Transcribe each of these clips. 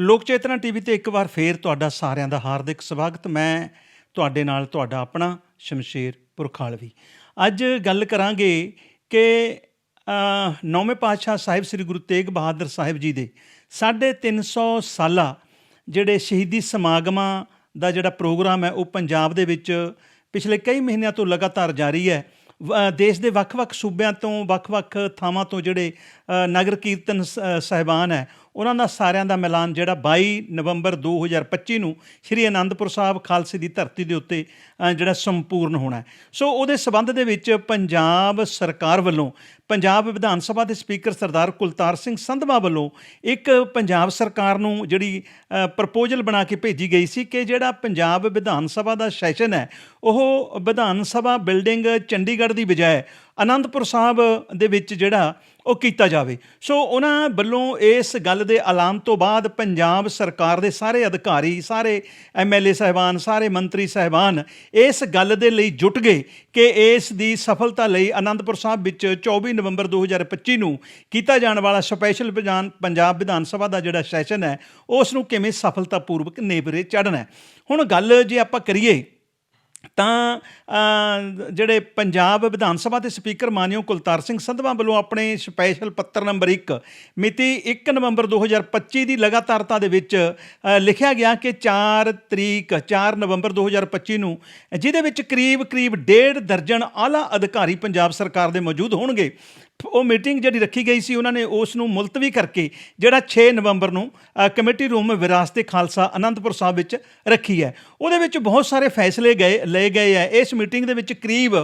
ਲੋਕ ਚੇਤਨਾ ਟੀਵੀ ਤੇ ਇੱਕ ਵਾਰ ਫੇਰ ਤੁਹਾਡਾ ਸਾਰਿਆਂ ਦਾ ਹਾਰਦਿਕ ਸਵਾਗਤ। ਮੈਂ ਤੁਹਾਡੇ ਨਾਲ ਤੁਹਾਡਾ ਆਪਣਾ ਸ਼ਮਸ਼ੇਰ ਪੁਰਖਾਲਵੀ। ਅੱਜ ਗੱਲ ਕਰਾਂਗੇ ਕਿ ਨੌਵੇਂ ਪਾਤਸ਼ਾਹ ਸਾਹਿਬ ਸ੍ਰੀ ਗੁਰੂ ਤੇਗ ਬਹਾਦਰ ਸਾਹਿਬ ਜੀ ਦੇ 350 ਸਾਲਾ ਜਿਹੜੇ ਸ਼ਹੀਦੀ ਸਮਾਗਮਾਂ ਦਾ ਜਿਹੜਾ ਪ੍ਰੋਗਰਾਮ ਹੈ, ਉਹ ਪੰਜਾਬ ਦੇ ਵਿੱਚ ਪਿਛਲੇ ਕਈ ਮਹੀਨਿਆਂ ਤੋਂ ਲਗਾਤਾਰ ਜਾਰੀ ਹੈ। ਵ- ਦੇਸ਼ ਦੇ ਵੱਖ-ਵੱਖ ਸੂਬਿਆਂ ਤੋਂ, ਵੱਖ-ਵੱਖ ਥਾਵਾਂ ਤੋਂ ਜਿਹੜੇ ਨਗਰ ਕੀਰਤਨ ਸ- ਸਾਹਿਬਾਨ ਹੈ ਉਹਨਾਂ ਦਾ ਸਾਰਿਆਂ ਦਾ ਮਿਲਾਨ ਜਿਹੜਾ 22 ਨਵੰਬਰ 2025 ਨੂੰ ਸ਼੍ਰੀ ਅਨੰਦਪੁਰ ਸਾਹਿਬ ਖਾਲਸੇ ਦੀ ਧਰਤੀ ਦੇ ਉੱਤੇ ਜਿਹੜਾ ਸੰਪੂਰਨ ਹੋਣਾ ਸੋ ਉਹਦੇ ਸਬੰਧ ਦੇ ਵਿੱਚ ਪੰਜਾਬ ਸਰਕਾਰ ਵੱਲੋਂ, ਪੰਜਾਬ ਵਿਧਾਨ ਸਭਾ ਦੇ ਸਪੀਕਰ ਸਰਦਾਰ ਕੁਲਤਾਰ ਸਿੰਘ ਸੰਧਵਾ ਵੱਲੋਂ ਇੱਕ ਪੰਜਾਬ ਸਰਕਾਰ ਨੂੰ ਜਿਹੜੀ ਪ੍ਰਪੋਜ਼ਲ ਬਣਾ ਕੇ ਭੇਜੀ ਗਈ ਸੀ ਕਿ ਜਿਹੜਾ ਪੰਜਾਬ ਵਿਧਾਨ ਸਭਾ ਦਾ ਸੈਸ਼ਨ ਹੈ, ਉਹ ਵਿਧਾਨ ਸਭਾ ਬਿਲਡਿੰਗ ਚੰਡੀਗੜ੍ਹ ਦੀ ਬਜਾਏ ਅਨੰਦਪੁਰ ਸਾਹਿਬ ਦੇ ਵਿੱਚ ਜਿਹੜਾ ਉਹ ਕੀਤਾ ਜਾਵੇ। ਸੋ ਉਹਨਾਂ ਵੱਲੋਂ ਇਸ ਗੱਲ ਦੇ ਐਲਾਨ ਤੋਂ ਬਾਅਦ ਪੰਜਾਬ ਸਰਕਾਰ ਦੇ ਸਾਰੇ ਅਧਿਕਾਰੀ, ਸਾਰੇ ਐਮਐਲਏ ਸਹਿਬਾਨ, ਸਾਰੇ ਮੰਤਰੀ ਸਹਿਬਾਨ ਇਸ ਗੱਲ ਦੇ ਲਈ ਜੁਟ ਗਏ ਕਿ ਇਸ ਦੀ ਸਫਲਤਾ ਲਈ ਆਨੰਦਪੁਰ ਸਾਹਿਬ ਵਿੱਚ 24 ਨਵੰਬਰ 2025 ਨੂੰ ਕੀਤਾ ਜਾਣ ਵਾਲਾ ਸਪੈਸ਼ਲ ਪੰਜਾਬ ਵਿਧਾਨ ਸਭਾ ਦਾ ਜਿਹੜਾ ਸੈਸ਼ਨ ਹੈ, ਉਸ ਨੂੰ ਕਿਵੇਂ ਸਫਲਤਾਪੂਰਵਕ ਨੇਪਰੇ ਚੜ੍ਹਨਾ ਹੈ। ਹੁਣ ਗੱਲ ਜੇ ਆਪਾਂ ਕਰੀਏ ਤਾਂ ਜਿਹੜੇ ਪੰਜਾਬ ਵਿਧਾਨ ਸਭਾ ਦੇ ਸਪੀਕਰ ਮਾਨਯੋਗ ਕੁਲਤਾਰ ਸਿੰਘ ਸੰਧਵਾ ਵੱਲੋਂ ਆਪਣੇ ਸਪੈਸ਼ਲ ਪੱਤਰ ਨੰਬਰ 1 ਮਿਤੀ 1 ਨਵੰਬਰ 2025 ਦੀ ਲਗਾਤਾਰਤਾ ਦੇ ਵਿੱਚ ਲਿਖਿਆ ਗਿਆ ਕਿ 4 ਤਰੀਕ 4 ਨਵੰਬਰ 2025 ਨੂੰ, ਜਿਹਦੇ ਵਿੱਚ ਕਰੀਬ ਕਰੀਬ ਡੇਢ ਦਰਜਨ ਆਲਾ ਅਧਿਕਾਰੀ ਪੰਜਾਬ ਸਰਕਾਰ ਦੇ ਮੌਜੂਦ ਹੋਣਗੇ। ਉਹ ਮੀਟਿੰਗ ਜਿਹੜੀ ਰੱਖੀ ਗਈ ਸੀ, ਉਹਨਾਂ ਨੇ ਉਸ ਨੂੰ ਮੁਲਤਵੀ ਕਰਕੇ ਜਿਹੜਾ 6 ਨਵੰਬਰ ਨੂੰ ਕਮੇਟੀ ਰੂਮ ਵਿਰਾਸਤੇ ਖਾਲਸਾ ਅਨੰਦਪੁਰ ਸਾਹਿਬ ਵਿੱਚ ਰੱਖੀ ਹੈ। ਉਹਦੇ ਵਿੱਚ ਬਹੁਤ ਸਾਰੇ ਫੈਸਲੇ ਗਏ, ਲਏ ਗਏ ਹੈ। ਇਸ ਮੀਟਿੰਗ ਦੇ ਵਿੱਚ ਕਰੀਬ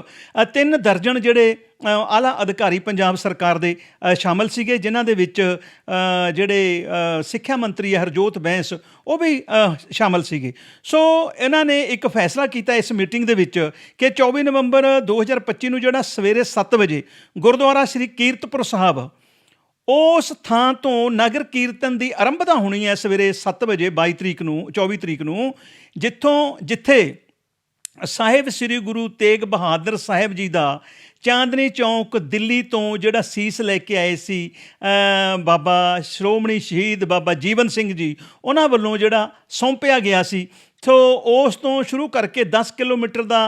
ਤਿੰਨ ਦਰਜਨ ਜਿਹੜੇ ਆਲਾ ਅਧਿਕਾਰੀ ਪੰਜਾਬ ਸਰਕਾਰ ਦੇ ਅ, ਸ਼ਾਮਲ ਸੀਗੇ ਜਿਨ੍ਹਾਂ ਦੇ ਵਿੱਚ ਜਿਹੜੇ ਸਿੱਖਿਆ ਮੰਤਰੀ ਹੈ ਹਰਜੋਤ ਬੈਂਸ ਉਹ ਵੀ ਅ, ਸ਼ਾਮਲ ਸੀਗੇ। ਸੋ ਇਹਨਾਂ ਨੇ ਇੱਕ ਫੈਸਲਾ ਕੀਤਾ ਇਸ ਮੀਟਿੰਗ ਦੇ ਵਿੱਚ ਕਿ 24 ਨਵੰਬਰ 2025 ਨੂੰ ਜਿਹੜਾ ਸਵੇਰੇ 7 ਵਜੇ ਗੁਰਦੁਆਰਾ ਸ੍ਰੀ ਕੀਰਤਪੁਰ ਸਾਹਿਬ ਉਸ ਥਾਂ ਤੋਂ ਨਗਰ ਕੀਰਤਨ ਦੀ ਆਰੰਭਤਾ ਹੋਣੀ ਹੈ ਸਵੇਰੇ 7 ਵਜੇ 22 ਤਰੀਕ ਨੂੰ 24 ਤਰੀਕ ਨੂੰ ਜਿੱਥੋਂ ਜਿੱਥੇ ਸਾਹਿਬ ਸ੍ਰੀ ਗੁਰੂ ਤੇਗ ਬਹਾਦਰ ਸਾਹਿਬ ਜੀ ਦਾ ਚਾਂਦਨੀ ਚੌਂਕ ਦਿੱਲੀ ਤੋਂ ਜਿਹੜਾ ਸੀਸ ਲੈ ਕੇ ਆਏ ਸੀ ਬਾਬਾ ਸ਼੍ਰੋਮਣੀ ਸ਼ਹੀਦ ਬਾਬਾ ਜੀਵਨ ਸਿੰਘ ਜੀ, ਉਹਨਾਂ ਵੱਲੋਂ ਜਿਹੜਾ ਸੌਂਪਿਆ ਗਿਆ ਸੀ। ਸੋ ਉਸ ਤੋਂ ਸ਼ੁਰੂ ਕਰਕੇ 10 ਕਿਲੋਮੀਟਰ ਦਾ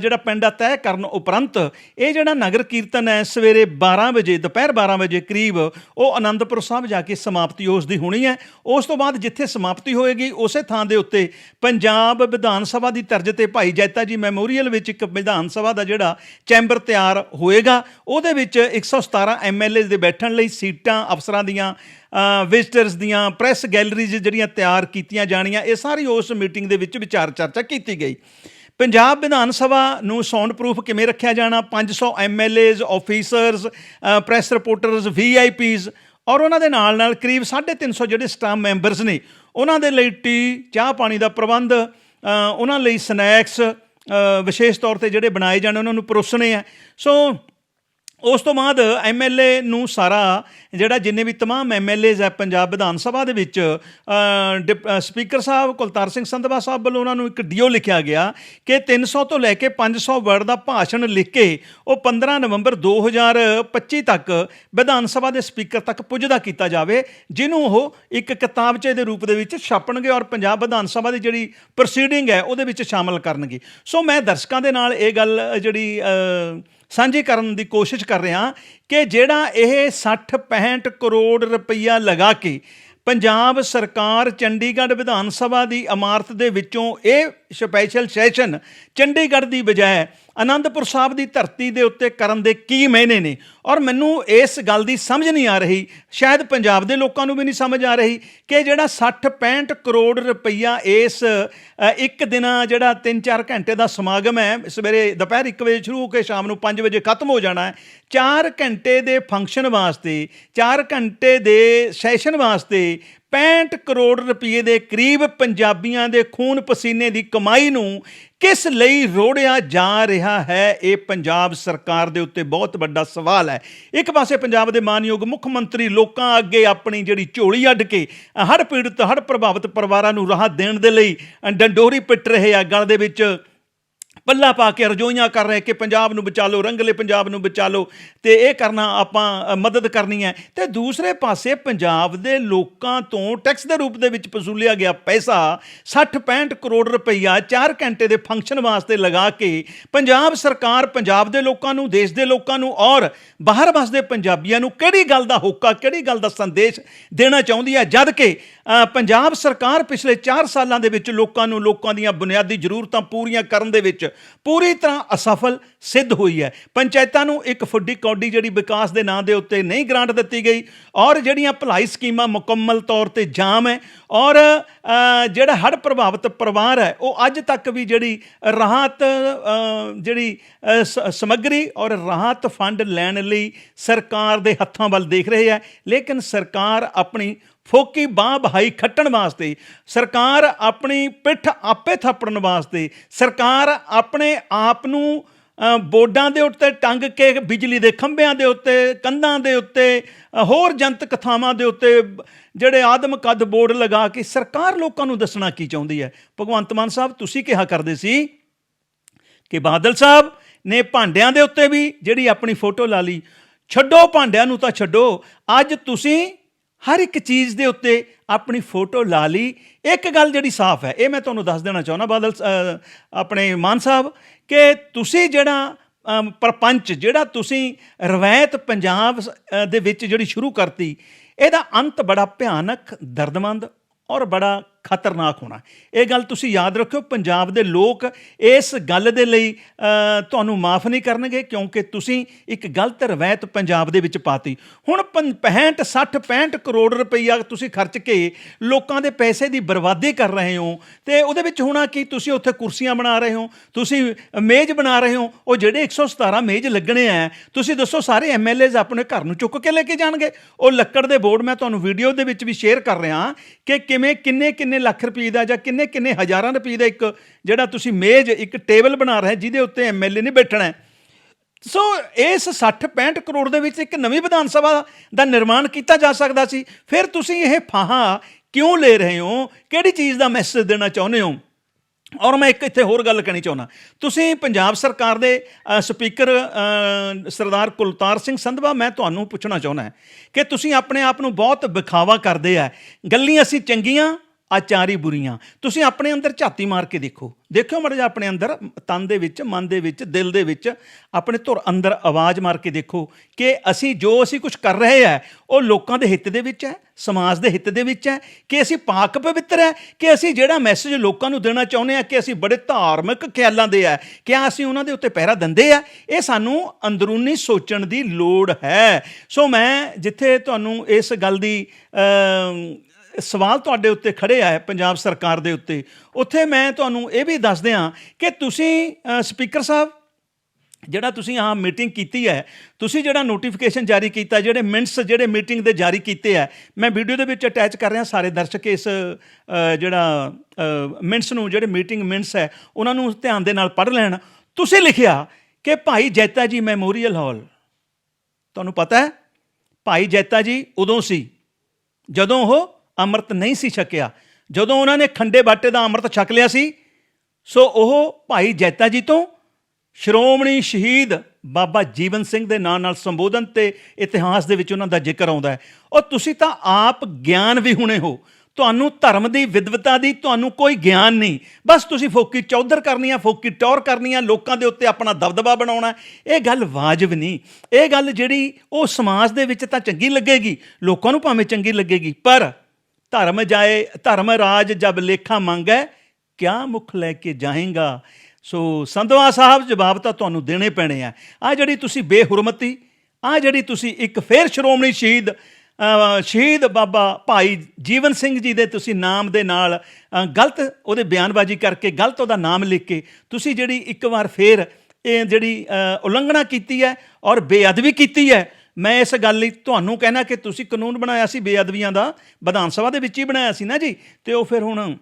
ਜਿਹੜਾ ਪਿੰਡ ਆ ਤੈਅ ਕਰਨ ਉਪਰੰਤ ਇਹ ਜਿਹੜਾ ਨਗਰ ਕੀਰਤਨ ਹੈ ਸਵੇਰੇ 12 ਵਜੇ, ਦੁਪਹਿਰ 12 ਵਜੇ ਕਰੀਬ ਉਹ ਆਨੰਦਪੁਰ ਸਾਹਿਬ ਜਾ ਕੇ ਸਮਾਪਤੀ ਉਸ ਦੀ ਹੋਣੀ ਹੈ। ਉਸ ਤੋਂ ਬਾਅਦ ਜਿੱਥੇ ਸਮਾਪਤੀ ਹੋਏਗੀ, ਉਸੇ ਥਾਂ ਦੇ ਉੱਤੇ ਪੰਜਾਬ ਵਿਧਾਨ ਸਭਾ ਦੀ ਤਰਜ਼ ਤੇ ਭਾਈ ਜੈਤਾ ਜੀ ਮੈਮੋਰੀਅਲ ਵਿੱਚ ਇੱਕ ਵਿਧਾਨ ਸਭਾ ਦਾ ਜਿਹੜਾ ਚੈਂਬਰ ਤਿਆਰ ਹੋਏਗਾ, ਉਹਦੇ ਵਿੱਚ 117 ਐਮਐਲਏ ਦੇ ਬੈਠਣ ਲਈ ਸੀਟਾਂ, ਅਫਸਰਾਂ ਦੀਆਂ ਵਿਜ਼ਟਰਸ ਦੀਆਂ ਪ੍ਰੈਸ ਗੈਲਰੀਜ਼ ਜਿਹੜੀਆਂ ਤਿਆਰ ਕੀਤੀਆਂ ਜਾਣੀਆਂ, ਇਹ ਸਾਰੀ ਉਸ ਮੀਟਿੰਗ ਦੇ ਵਿੱਚ ਵਿਚਾਰ ਚਰਚਾ ਕੀਤੀ ਗਈ। ਪੰਜਾਬ ਵਿਧਾਨ ਸਭਾ ਨੂੰ ਸਾਊਂਡ ਪ੍ਰੂਫ ਕਿਵੇਂ ਰੱਖਿਆ ਜਾਣਾ? 500 MLAs officers press reporters VIPs ਔਰ ਉਹਨਾਂ ਦੇ ਨਾਲ ਨਾਲ ਕਰੀਬ 350 ਜਿਹੜੇ ਸਟਾਫ ਮੈਂਬਰਸ ਨੇ, ਉਹਨਾਂ ਦੇ ਲਈ ਟੀ, ਚਾਹ ਪਾਣੀ ਦਾ ਪ੍ਰਬੰਧ ਉਹਨਾਂ ਲਈ ਸਨੈਕਸ ਵਿਸ਼ੇਸ਼ ਤੌਰ ਤੇ ਜਿਹੜੇ ਬਣਾਏ ਜਾਣ, ਉਹਨਾਂ ਨੂੰ ਪਰੋਸਣੇ ਆ। ਸੋ ਉਸ ਤੋਂ ਬਾਅਦ ਐਮਐਲਏ ਨੂੰ ਸਾਰਾ ਜਿਹੜਾ ਜਿੰਨੇ ਵੀ तमाम ਐਮਐਲਏਜ਼ ਹੈ ਪੰਜਾਬ ਵਿਧਾਨ ਸਭਾ ਦੇ ਵਿੱਚ ਅ, ਡਿਪ- ਅ, ਸਪੀਕਰ ਸਾਹਿਬ ਕੁਲਤਾਰ ਸਿੰਘ ਸੰਧਵਾ ਸਾਹਿਬ ਵੱਲੋਂ ਉਹਨਾਂ ਨੂੰ ਇੱਕ ਡੀਓ ਲਿਖਿਆ ਗਿਆ ਕਿ 300 ਤੋਂ ਲੈ ਕੇ 500 ਵਰਡ ਦਾ ਭਾਸ਼ਣ ਲਿਖ ਕੇ ਉਹ 15 ਨਵੰਬਰ 2025 ਤੱਕ ਵਿਧਾਨ ਸਭਾ ਦੇ ਸਪੀਕਰ ਤੱਕ ਪੁੱਜਦਾ ਕੀਤਾ ਜਾਵੇ ਜਿਹਨੂੰ ਉਹ ਇੱਕ ਕਿਤਾਬਚੇ ਦੇ ਰੂਪ ਦੇ ਵਿੱਚ ਛਾਪਣਗੇ ਔਰ ਪੰਜਾਬ ਵਿਧਾਨ ਸਭਾ ਦੀ ਜਿਹੜੀ ਪ੍ਰੋਸੀਡਿੰਗ ਹੈ ਉਹਦੇ ਵਿੱਚ ਸ਼ਾਮਲ ਕਰਨਗੇ ਸੋ ਮੈਂ ਦਰਸ਼ਕਾਂ ਦੇ ਨਾਲ ਇਹ ਗੱਲ ਅ, ਜਿਹੜੀ ਅ, ਸਾਂਝੀ ਕਰਨ ਦੀ ਕੋਸ਼ਿਸ਼ ਕਰ ਰਿਹਾ ਕਿ ਜਿਹੜਾ ਇਹ 60 65 ਕਰੋੜ ਰੁਪਈਆ ਲਗਾ ਕੇ ਪੰਜਾਬ ਸਰਕਾਰ ਚੰਡੀਗੜ੍ਹ ਵਿਧਾਨ ਸਭਾ ਦੀ ਇਮਾਰਤ ਦੇ ਵਿੱਚੋਂ ਇਹ ਸਪੈਸ਼ਲ ਸੈਸ਼ਨ ਚੰਡੀਗੜ੍ਹ ਦੀ ਬਜਾਏ ਅਨੰਦਪੁਰ ਸਾਹਿਬ ਦੀ ਧਰਤੀ ਦੇ ਉੱਤੇ ਕਰਨ ਦੇ ਕੀ ਮਾਇਨੇ ਨੇ? ਔਰ ਮੈਨੂੰ ਇਸ ਗੱਲ ਦੀ ਸਮਝ ਨਹੀਂ ਆ ਰਹੀ, ਸ਼ਾਇਦ ਪੰਜਾਬ ਦੇ ਲੋਕਾਂ ਨੂੰ ਵੀ ਨਹੀਂ ਸਮਝ ਆ ਰਹੀ, ਕਿ ਜਿਹੜਾ 60 65 ਕਰੋੜ ਰੁਪਈਆ ਇਸ ਇੱਕ ਦਿਨਾ ਜਿਹੜਾ 3-4 ਘੰਟੇ ਦਾ ਸਮਾਗਮ ਹੈ, ਸਵੇਰੇ ਦੁਪਹਿਰ 1 ਵਜੇ ਸ਼ੁਰੂ ਹੋ ਕੇ ਸ਼ਾਮ ਨੂੰ 5 ਵਜੇ ਖਤਮ ਹੋ ਜਾਣਾ ਹੈ 4 ਘੰਟੇ ਦੇ ਫੰਕਸ਼ਨ ਵਾਸਤੇ 4 ਘੰਟੇ ਦੇ ਸੈਸ਼ਨ ਵਾਸਤੇ 65 ਕਰੋੜ ਰੁਪਏ ਦੇ ਕਰੀਬ ਪੰਜਾਬੀਆਂ ਦੇ ਖੂਨ ਪਸੀਨੇ ਦੀ ਕਮਾਈ ਨੂੰ ਕਿਸ ਲਈ ਰੋੜਿਆ ਜਾ ਰਿਹਾ ਹੈ, ਇਹ ਪੰਜਾਬ ਸਰਕਾਰ ਦੇ ਉੱਤੇ ਬਹੁਤ ਵੱਡਾ ਸਵਾਲ ਹੈ। ਇੱਕ ਪਾਸੇ ਪੰਜਾਬ ਦੇ ਮਾਨਯੋਗ ਮੁੱਖ ਮੰਤਰੀ ਲੋਕਾਂ ਅੱਗੇ ਆਪਣੀ ਜਿਹੜੀ ਝੋਲੀ ਅੱਡ ਕੇ ਹਰ ਪੀੜਤ, ਹੜ੍ਹ ਪ੍ਰਭਾਵਿਤ ਪਰਿਵਾਰਾਂ ਨੂੰ ਰਾਹਤ ਦੇਣ ਦੇ ਲਈ ਡੰਡੋਰੀ ਪਿੱਟ ਰਹੇ ਆ, ਗਲ ਦੇ ਵਿੱਚ ਪੱਲਾ ਪਾ ਕੇ ਰਜੋਈਆਂ ਕਰ ਰਹੇ ਕਿ ਪੰਜਾਬ ਨੂੰ ਬਚਾ ਲਓ, ਰੰਗਲੇ ਪੰਜਾਬ ਨੂੰ ਬਚਾ ਲਓ। ਤੇ ਇਹ ਕਰਨਾ ਆਪਾਂ ਮਦਦ ਕਰਨੀ ਹੈ। ਤੇ ਦੂਸਰੇ ਪਾਸੇ ਪੰਜਾਬ ਦੇ ਲੋਕਾਂ ਤੋਂ ਟੈਕਸ ਦੇ ਰੂਪ ਦੇ ਵਿੱਚ ਵਸੂਲਿਆ ਗਿਆ ਪੈਸਾ 60-65 ਕਰੋੜ ਰੁਪਈਆ 4 ਘੰਟੇ ਦੇ ਫੰਕਸ਼ਨ ਵਾਸਤੇ ਲਗਾ ਕੇ ਪੰਜਾਬ ਸਰਕਾਰ ਪੰਜਾਬ ਦੇ ਲੋਕਾਂ ਨੂੰ, ਦੇਸ਼ ਦੇ ਲੋਕਾਂ ਨੂੰ ਔਰ ਬਾਹਰ ਵਸਦੇ ਪੰਜਾਬੀਆਂ ਨੂੰ ਕਿਹੜੀ ਗੱਲ ਦਾ ਹੋਕਾ, ਕਿਹੜੀ ਗੱਲ ਦਾ ਸੰਦੇਸ਼ ਦੇਣਾ ਚਾਹੁੰਦੀ ਹੈ? ਜਦ ਕਿ ਪੰਜਾਬ ਸਰਕਾਰ ਪਿਛਲੇ 4 ਸਾਲਾਂ ਦੇ ਵਿੱਚ ਲੋਕਾਂ ਨੂੰ ਲੋਕਾਂ ਦੀਆਂ ਬੁਨਿਆਦੀ ਜ਼ਰੂਰਤਾਂ ਪੂਰੀਆਂ ਕਰਨ ਦੇ ਵਿੱਚ ਪੂਰੀ ਤਰ੍ਹਾਂ ਅਸਫਲ ਸਿੱਧ ਹੋਈ ਹੈ। ਪੰਚਾਇਤਾਂ ਨੂੰ ਇੱਕ ਫੁੱਡੀ ਕੌਡੀ ਜਿਹੜੀ ਵਿਕਾਸ ਦੇ ਨਾਂ ਦੇ ਉੱਤੇ ਨਹੀਂ ਗ੍ਰਾਂਟ ਦਿੱਤੀ ਗਈ ਔਰ ਜਿਹੜੀਆਂ ਭਲਾਈ ਸਕੀਮਾਂ ਮੁਕੰਮਲ ਤੌਰ ਤੇ ਜਾਮ ਹੈ ਔਰ ਜਿਹੜਾ ਹੜ੍ਹ ਪ੍ਰਭਾਵਿਤ ਪਰਿਵਾਰ ਹੈ, ਉਹ ਅੱਜ ਤੱਕ ਵੀ ਜਿਹੜੀ ਰਾਹਤ ਜਿਹੜੀ ਸ- ਸਮੱਗਰੀ ਔਰ ਰਾਹਤ ਫੰਡ ਲੈਣ ਲਈ ਸਰਕਾਰ ਦੇ ਹੱਥਾਂ ਵੱਲ ਦੇਖ ਰਹੇ ਹੈ, ਲੇਕਿਨ ਸਰਕਾਰ ਆਪਣੀ ਫੋਕੀ ਬਾਹ ਬਹਾਈ ਖੱਟਣ ਵਾਸਤੇ, ਸਰਕਾਰ ਆਪਣੀ ਪਿੱਠ ਆਪੇ ਥਾਪੜਨ ਵਾਸਤੇ, ਸਰਕਾਰ ਆਪਣੇ ਆਪ ਨੂੰ ਬੋਰਡਾਂ ਦੇ ਉੱਤੇ ਟੰਗ ਕੇ ਬਿਜਲੀ ਦੇ ਖੰਭਿਆਂ ਦੇ ਉੱਤੇ, ਕੰਧਾਂ ਦੇ ਉੱਤੇ ਹੋਰ ਜਨਤਕ ਥਾਵਾਂ ਦੇ ਉੱਤੇ ਜਿਹੜੇ ਆਦਮ ਕੱਦ ਬੋਰਡ ਲਗਾ ਕੇ ਸਰਕਾਰ ਲੋਕਾਂ ਨੂੰ ਦੱਸਣਾ ਕੀ ਚਾਹੁੰਦੀ ਹੈ? ਭਗਵੰਤ ਮਾਨ ਸਾਹਿਬ, ਤੁਸੀਂ ਕਿਹਾ ਕਰਦੇ ਸੀ ਕਿ ਬਾਦਲ ਸਾਹਿਬ ਨੇ ਭਾਂਡਿਆਂ ਦੇ ਉੱਤੇ ਵੀ ਜਿਹੜੀ ਆਪਣੀ ਫੋਟੋ ਲਾ ਲਈ, ਛੱਡੋ ਭਾਂਡਿਆਂ ਨੂੰ ਤਾਂ ਛੱਡੋ, ਅੱਜ ਤੁਸੀਂ ਹਰ ਇੱਕ ਚੀਜ਼ ਦੇ ਉੱਤੇ ਆਪਣੀ ਫੋਟੋ ਲਾ ਲਈ। ਇੱਕ ਗੱਲ ਜਿਹੜੀ ਸਾਫ਼ ਹੈ ਇਹ ਮੈਂ ਤੁਹਾਨੂੰ ਦੱਸ ਦੇਣਾ ਚਾਹੁੰਦਾ ਬਾਦਲ ਅ, ਆਪਣੇ ਮਾਨ ਸਾਹਿਬ ਕਿ ਤੁਸੀਂ ਜਿਹੜਾ ਅਮ, ਪ੍ਰਪੰਚ ਜਿਹੜਾ ਤੁਸੀਂ ਰਵਾਇਤ ਪੰਜਾਬ ਦੇ ਵਿੱਚ ਜਿਹੜੀ ਸ਼ੁਰੂ ਕਰਤੀ ਇਹਦਾ ਅੰਤ ਬੜਾ ਭਿਆਨਕ ਦਰਦਮੰਦ ਔਰ ਬੜਾ ਖਤਰਨਾਕ ਹੋਣਾ। ਇਹ ਗੱਲ ਤੁਸੀਂ ਯਾਦ ਰੱਖਿਓ, ਪੰਜਾਬ ਦੇ ਲੋਕ ਇਸ ਗੱਲ ਦੇ ਲਈ ਤੁਹਾਨੂੰ ਮਾਫ ਨਹੀਂ ਕਰਨਗੇ ਕਿਉਂਕਿ ਤੁਸੀਂ ਇੱਕ ਗਲਤ ਰਵਾਇਤ ਪੰਜਾਬ ਦੇ ਵਿੱਚ ਪਾਤੀ। ਹੁਣ ਪੰ- 65 60 65 ਕਰੋੜ ਰੁਪਈਆ ਤੁਸੀਂ ਖਰਚ ਕੇ ਲੋਕਾਂ ਦੇ ਪੈਸੇ ਦੀ ਬਰਬਾਦੀ ਕਰ ਰਹੇ ਹੋ ਤੇ ਉਹਦੇ ਵਿੱਚ ਹੋਣਾ ਕੀ? ਤੁਸੀਂ ਉੱਥੇ ਕੁਰਸੀਆਂ ਬਣਾ ਰਹੇ ਹੋ, ਤੁਸੀਂ ਮੇਜ਼ ਬਣਾ ਰਹੇ ਹੋ, ਉਹ ਜਿਹੜੇ 117 ਮੇਜ਼ ਲੱਗਣੇ ਆ, ਤੁਸੀਂ ਦੱਸੋ ਸਾਰੇ ਐਮਐਲਏਜ਼ ਆਪਣੇ ਘਰ ਨੂੰ ਚੁੱਕ ਕੇ ਲੈ ਕੇ ਜਾਣਗੇ? ਉਹ ਲੱਕੜ ਦੇ ਬੋਰਡ ਮੈਂ ਤੁਹਾਨੂੰ ਵੀਡੀਓ ਦੇ ਵਿੱਚ ਵੀ ਸ਼ੇਅਰ ਕਰ ਰਿਹਾ ਕਿ ਕਿਵੇਂ, ਕਿੰਨੇ ਕਿੰਨੇ ਕਿੰਨੇ ਲੱਖ ਰੁਪਏ ਦਾ ਜਾਂ ਕਿੰਨੇ ਕਿੰਨੇ ਹਜ਼ਾਰਾਂ ਰੁਪਏ ਦਾ ਇੱਕ ਜਿਹੜਾ ਤੁਸੀਂ ਮੇਜ਼, ਇੱਕ ਟੇਬਲ ਬਣਾ ਰਹੇ, ਜਿਹਦੇ ਉੱਤੇ ਐਮਐਲਏ ਨਹੀਂ ਬੈਠਣਾ ਸੋ ਇਸ 60 65 ਕਰੋੜ ਦੇ ਵਿੱਚ ਇੱਕ ਨਵੀਂ ਵਿਧਾਨ ਸਭਾ ਦਾ ਨਿਰਮਾਣ ਕੀਤਾ ਜਾ ਸਕਦਾ ਸੀ। ਫਿਰ ਤੁਸੀਂ ਇਹ ਫਾਹਾ ਕਿਉਂ ਲੈ ਰਹੇ ਹੋ? ਕਿਹੜੀ ਚੀਜ਼ ਦਾ ਮੈਸੇਜ ਦੇਣਾ ਚਾਹੁੰਦੇ ਹੋ? ਔਰ ਮੈਂ ਇੱਕ ਇੱਥੇ ਹੋਰ ਗੱਲ ਕਹਿਣੀ ਚਾਹੁੰਦਾ। ਤੁਸੀਂ ਪੰਜਾਬ ਸਰਕਾਰ ਦੇ ਸਪੀਕਰ ਸਰਦਾਰ ਕੁਲਤਾਰ ਸਿੰਘ ਸੰਧਵਾ, ਮੈਂ ਤੁਹਾਨੂੰ ਪੁੱਛਣਾ ਚਾਹੁੰਦਾ ਕਿ ਤੁਸੀਂ ਆਪਣੇ ਆਪ ਨੂੰ ਬਹੁਤ ਵਿਖਾਵਾ ਕਰਦੇ ਆ। ਗੱਲਾਂ ਅਸੀਂ ਚੰਗੀਆਂ ਆਚਾਰੀ ਬੁਰੀਆਂ। ਤੁਸੀਂ ਆਪਣੇ ਅੰਦਰ ਝਾਤੀ ਮਾਰ ਕੇ ਦੇਖੋ। ਦੇਖਿਓ ਮੜ ਜਾ ਆਪਣੇ ਅੰਦਰ, ਤਨ ਦੇ ਵਿੱਚ, ਮਨ ਦੇ ਵਿੱਚ, ਦਿਲ ਦੇ ਵਿੱਚ, ਆਪਣੇ ਧੁਰ ਅੰਦਰ ਆਵਾਜ਼ ਮਾਰ ਕੇ ਦੇਖੋ ਕਿ ਅਸੀਂ ਜੋ ਅਸੀਂ ਕੁਝ ਕਰ ਰਹੇ ਆ ਉਹ ਲੋਕਾਂ ਦੇ ਹਿੱਤ ਦੇ ਵਿੱਚ ਹੈ ਸਮਾਜ ਦੇ ਹਿੱਤ ਦੇ ਵਿੱਚ ਹੈ ਕਿ ਅਸੀਂ ਪਾਕ ਪਵਿੱਤਰ ਹੈ ਕਿ ਅਸੀਂ ਜਿਹੜਾ ਮੈਸੇਜ ਲੋਕਾਂ ਨੂੰ ਦੇਣਾ ਚਾਹੁੰਦੇ ਆ ਕਿ ਅਸੀਂ ਬੜੇ ਧਾਰਮਿਕ ਖਿਆਲਾਂ ਦੇ ਆ ਕਿ ਅਸੀਂ ਉਹਨਾਂ ਦੇ ਉੱਤੇ ਪਹਿਰਾ ਦਿੰਦੇ ਆ ਇਹ ਸਾਨੂੰ ਅੰਦਰੂਨੀ ਸੋਚਣ ਦੀ ਲੋੜ ਹੈ। ਸੋ ਮੈਂ ਜਿੱਥੇ ਤੁਹਾਨੂੰ ਇਸ ਗੱਲ ਦੀ ਸਵਾਲ ਤੁਹਾਡੇ ਉੱਤੇ ਖੜੇ ਆ ਪੰਜਾਬ ਸਰਕਾਰ ਦੇ ਉੱਤੇ। ਉੱਥੇ ਮੈਂ ਤੁਹਾਨੂੰ ਇਹ ਵੀ ਦੱਸ ਦਿਆਂ ਕਿ ਤੁਸੀਂ ਸਪੀਕਰ ਸਾਹਿਬ, ਜਿਹੜਾ ਤੁਸੀਂ ਆਹ ਮੀਟਿੰਗ ਕੀਤੀ ਹੈ, ਤੁਸੀਂ ਜਿਹੜਾ ਨੋਟੀਫਿਕੇਸ਼ਨ ਜਾਰੀ ਕੀਤਾ, ਜਿਹੜੇ ਮਿੰਟਸ ਜਿਹੜੇ ਮੀਟਿੰਗ ਦੇ ਜਾਰੀ ਕੀਤੇ ਆ, ਮੈਂ ਵੀਡੀਓ ਦੇ ਵਿੱਚ ਅਟੈਚ ਕਰ ਰਿਹਾ ਸਾਰੇ ਦਰਸ਼ਕ ਇਸ ਜਿਹੜਾ ਮਿੰਟਸ ਨੂੰ, ਜਿਹੜੇ ਮੀਟਿੰਗ ਮਿੰਟਸ ਹੈ, ਉਹਨਾਂ ਨੂੰ ਧਿਆਨ ਦੇ ਨਾਲ ਪੜ੍ਹ ਲੈਣ। ਤੁਸੀਂ ਲਿਖਿਆ ਕਿ ਭਾਈ ਜੈਤਾ ਜੀ ਮੈਮੋਰੀਅਲ ਹਾਲ। ਤੁਹਾਨੂੰ ਪਤਾ ਹੈ, ਭਾਈ ਜੈਤਾ ਜੀ ਉਦੋਂ ਸੀ, ਜਦੋਂ ਉਹ ਅੰਮ੍ਰਿਤ ਨਹੀਂ ਸੀ ਛਕਿਆ। ਜਦੋਂ ਉਹਨਾਂ ਨੇ ਖੰਡੇ ਬਾਟੇ ਦਾ ਅੰਮ੍ਰਿਤ ਛਕ ਲਿਆ ਸੀ, ਸੋ ਉਹ ਭਾਈ ਜੈਤਾ ਜੀ ਤੋਂ ਸ਼੍ਰੋਮਣੀ ਸ਼ਹੀਦ ਬਾਬਾ ਜੀਵਨ ਸਿੰਘ ਦੇ ਨਾਂ ਨਾਲ ਸੰਬੋਧਨ ਤੇ ਇਤਿਹਾਸ ਦੇ ਵਿੱਚ ਉਹਨਾਂ ਦਾ ਜ਼ਿਕਰ ਆਉਂਦਾ ਹੈ। ਉਹ ਤੁਸੀਂ ਤਾਂ ਆਪ ਗਿਆਨ ਵੀ ਹੁਣੇ ਹੋ। ਤੁਹਾਨੂੰ ਧਰਮ ਦੀ ਵਿਦਵਤਾ ਦੀ ਤੁਹਾਨੂੰ ਕੋਈ ਗਿਆਨ ਨਹੀਂ। ਬਸ ਤੁਸੀਂ ਫੋਕੀ ਚੌਧਰ ਕਰਨੀ ਆ ਫੋਕੀ ਟੌਰ ਕਰਨੀ ਆ ਲੋਕਾਂ ਦੇ ਉੱਤੇ ਆਪਣਾ ਦਬਦਬਾ ਬਣਾਉਣਾ ਇਹ ਗੱਲ ਵਾਜਬ ਨਹੀਂ। ਇਹ ਗੱਲ ਜਿਹੜੀ ਉਹ ਸਮਾਜ ਦੇ ਵਿੱਚ ਤਾਂ ਚੰਗੀ ਲੱਗੇਗੀ, ਲੋਕਾਂ ਨੂੰ ਭਾਵੇਂ ਚੰਗੀ ਲੱਗੇਗੀ, ਪਰ ਧਰਮ ਜਾਏ, ਧਰਮ ਰਾਜ ਜਬ ਲੇਖਾ ਮੰਗੈ, ਕਿਆ ਮੁਖ ਲੈ ਕੇ ਜਾਏਗਾ? ਸੋ ਸੰਧਵਾ ਸਾਹਿਬ, ਜਵਾਬ ਤਾਂ ਤੁਹਾਨੂੰ ਦੇਣੇ ਪੈਣੇ ਆ। ਆ ਜਿਹੜੀ ਤੁਸੀਂ ਬੇਹੁਰਮਤੀ ਆ ਜਿਹੜੀ ਤੁਸੀਂ ਇੱਕ ਫੇਰ ਸ਼੍ਰੋਮਣੀ ਸ਼ਹੀਦ ਸ਼ਹੀਦ ਬਾਬਾ ਭਾਈ ਜੀਵਨ ਸਿੰਘ ਜੀ ਦੇ ਤੁਸੀਂ ਨਾਮ ਦੇ ਨਾਲ ਗਲਤ ਉਹਦੇ ਬਿਆਨਬਾਜ਼ੀ ਕਰਕੇ, ਗਲਤ ਉਹਦਾ ਨਾਮ ਲਿਖ ਕੇ, ਤੁਸੀਂ ਜਿਹੜੀ ਇੱਕ ਵਾਰ ਫੇਰ ਇਹ ਜਿਹੜੀ ਉਲੰਘਣਾ ਕੀਤੀ ਹੈ ਔਰ ਬੇਅਦਬੀ ਕੀਤੀ ਹੈ ਮੈਂ ਇਸ ਗੱਲ ਲਈ ਤੁਹਾਨੂੰ ਕਹਿਣਾ ਕਿ ਤੁਸੀਂ ਕਾਨੂੰਨ ਬਣਾਇਆ ਸੀ ਬੇਅਦਬੀਆਂ ਦਾ, ਵਿਧਾਨ ਸਭਾ ਦੇ ਵਿੱਚ ਹੀ ਬਣਾਇਆ ਸੀ ਨਾ ਜੀ। ਤੇ ਉਹ ਫਿਰ ਹੁਣ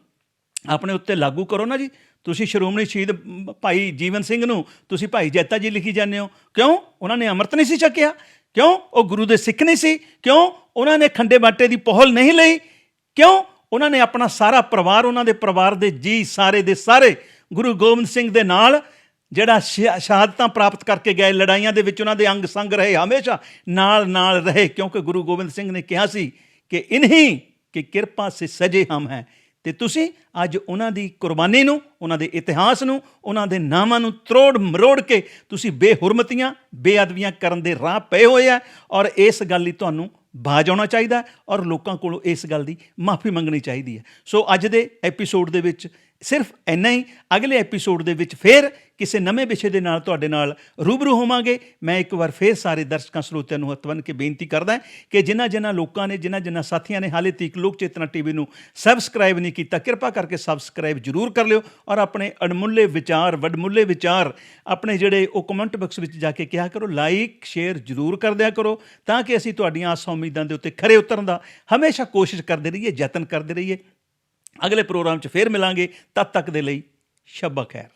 ਆਪਣੇ ਉੱਤੇ ਲਾਗੂ ਕਰੋ ਨਾ ਜੀ। ਤੁਸੀਂ ਸ਼੍ਰੋਮਣੀ ਸ਼ਹੀਦ ਭਾਈ ਜੀਵਨ ਸਿੰਘ ਨੂੰ ਤੁਸੀਂ ਭਾਈ ਜੈਤਾ ਜੀ ਲਿਖੀ ਜਾਂਦੇ ਹੋ। ਕਿਉਂ? ਉਹਨਾਂ ਨੇ ਅੰਮ੍ਰਿਤ ਨਹੀਂ ਸੀ ਛਕਿਆ। ਕਿਉਂ? ਉਹ ਗੁਰੂ ਦੇ ਸਿੱਖ ਨਹੀਂ ਸੀ। ਕਿਉਂ? ਉਹਨਾਂ ਨੇ ਖੰਡੇ ਬਾਟੇ ਦੀ ਪਹਲ ਨਹੀਂ ਲਈ। ਕਿਉਂ? ਉਹਨਾਂ ਨੇ ਆਪਣਾ ਸਾਰਾ ਪਰਿਵਾਰ ਉਹਨਾਂ ਦੇ ਪਰਿਵਾਰ ਦੇ ਜੀ, ਸਾਰੇ ਦੇ ਸਾਰੇ ਗੁਰੂ ਗੋਬਿੰਦ ਸਿੰਘ ਦੇ ਨਾਲ ਜਿਹੜਾ ਸ਼ਹਾਦਤਾਂ ਪ੍ਰਾਪਤ ਕਰਕੇ ਗਏ, ਲੜਾਈਆਂ ਦੇ ਵਿੱਚ ਉਹਨਾਂ ਦੇ ਅੰਗ ਸੰਗ ਰਹੇ, ਹਮੇਸ਼ਾ ਨਾਲ ਨਾਲ ਰਹੇ, ਕਿਉਂਕਿ ਗੁਰੂ ਗੋਬਿੰਦ ਸਿੰਘ ਨੇ ਕਿਹਾ ਸੀ ਕਿ ਇਨਹੀ ਕਿ ਕਿਰਪਾ ਸੇ ਸਜੇ ਹਮ ਹੈ। ਤੇ ਤੁਸੀਂ ਅੱਜ ਉਹਨਾਂ ਦੀ ਕੁਰਬਾਨੀ ਨੂੰ, ਉਹਨਾਂ ਦੇ ਇਤਿਹਾਸ ਨੂੰ, ਉਹਨਾਂ ਦੇ ਨਾਮਾਂ ਨੂੰ ਤਰੋੜ ਮਰੋੜ ਕੇ ਤੁਸੀਂ ਬੇਹੁਰਮਤੀਆਂ, ਬੇਅਦਬੀਆਂ ਕਰਨ ਦੇ ਰਾਹ ਪਏ ਹੋਏ ਆ ਔਰ ਇਸ ਗੱਲ ਲਈ ਤੁਹਾਨੂੰ ਬਾਜ ਆਉਣਾ ਚਾਹੀਦਾ ਔਰ ਲੋਕਾਂ ਕੋਲੋਂ ਇਸ ਗੱਲ ਦੀ ਮਾਫੀ ਮੰਗਣੀ ਚਾਹੀਦੀ ਹੈ। ਸੋ ਅੱਜ ਦੇ ਐਪੀਸੋਡ ਦੇ ਵਿੱਚ ਸਿਰਫ ਇੰਨਾ ਹੀ। ਅਗਲੇ ਐਪੀਸੋਡ ਦੇ ਵਿੱਚ ਫੇਰ ਕਿਸੇ ਨਵੇਂ ਵਿਸ਼ੇ ਦੇ ਨਾਲ ਤੁਹਾਡੇ ਨਾਲ ਰੂਬਰੂ ਹੋਵਾਂਗੇ। ਮੈਂ ਇੱਕ ਵਾਰ ਫੇਰ ਸਾਰੇ ਦਰਸ਼ਕਾਂ, ਸਰੋਤਿਆਂ ਨੂੰ ਹੱਥ ਬੰਨ੍ਹ ਕੇ ਬੇਨਤੀ ਕਰਦਾ ਕਿ ਜਿਨ੍ਹਾਂ ਜਿਨ੍ਹਾਂ ਲੋਕਾਂ ਨੇ, ਜਿਨ੍ਹਾਂ ਜਿਨ੍ਹਾਂ ਸਾਥੀਆਂ ਨੇ ਹਾਲੇ ਤੀਕ ਲੋਕ ਚੇਤਨਾ ਟੀਵੀ ਨੂੰ ਸਬਸਕ੍ਰਾਈਬ ਨਹੀਂ ਕੀਤਾ, ਕਿਰਪਾ ਕਰਕੇ ਸਬਸਕ੍ਰਾਈਬ ਜ਼ਰੂਰ ਕਰ ਲਿਓ ਔਰ ਆਪਣੇ ਅਣਮੁੱਲੇ ਵਿਚਾਰ, ਵਡਮੁੱਲੇ ਵਿਚਾਰ, ਆਪਣੇ ਜਿਹੜੇ ਉਹ ਕਮੈਂਟ ਬਾਕਸ ਵਿੱਚ ਜਾ ਕੇ ਕਿਹਾ ਕਰੋ ਲਾਈਕ ਸ਼ੇਅਰ ਜ਼ਰੂਰ ਕਰਦਿਆ ਕਰੋ ਤਾਂ ਕਿ ਅਸੀਂ ਤੁਹਾਡੀਆਂ ਆਸਾਂ ਉਮੀਦਾਂ ਦੇ ਉੱਤੇ ਖਰੇ ਉਤਰਨ ਦਾ ਹਮੇਸ਼ਾ ਕੋਸ਼ਿਸ਼ ਕਰਦੇ ਰਹੀਏ, ਯਤਨ ਕਰਦੇ ਰਹੀਏ। ਅਗਲੇ ਪ੍ਰੋਗਰਾਮ 'ਚ ਫੇਰ ਮਿਲਾਂਗੇ। ਤਦ ਤੱਕ ਦੇ ਲਈ ਸ਼ਬਾ ਖੈਰ।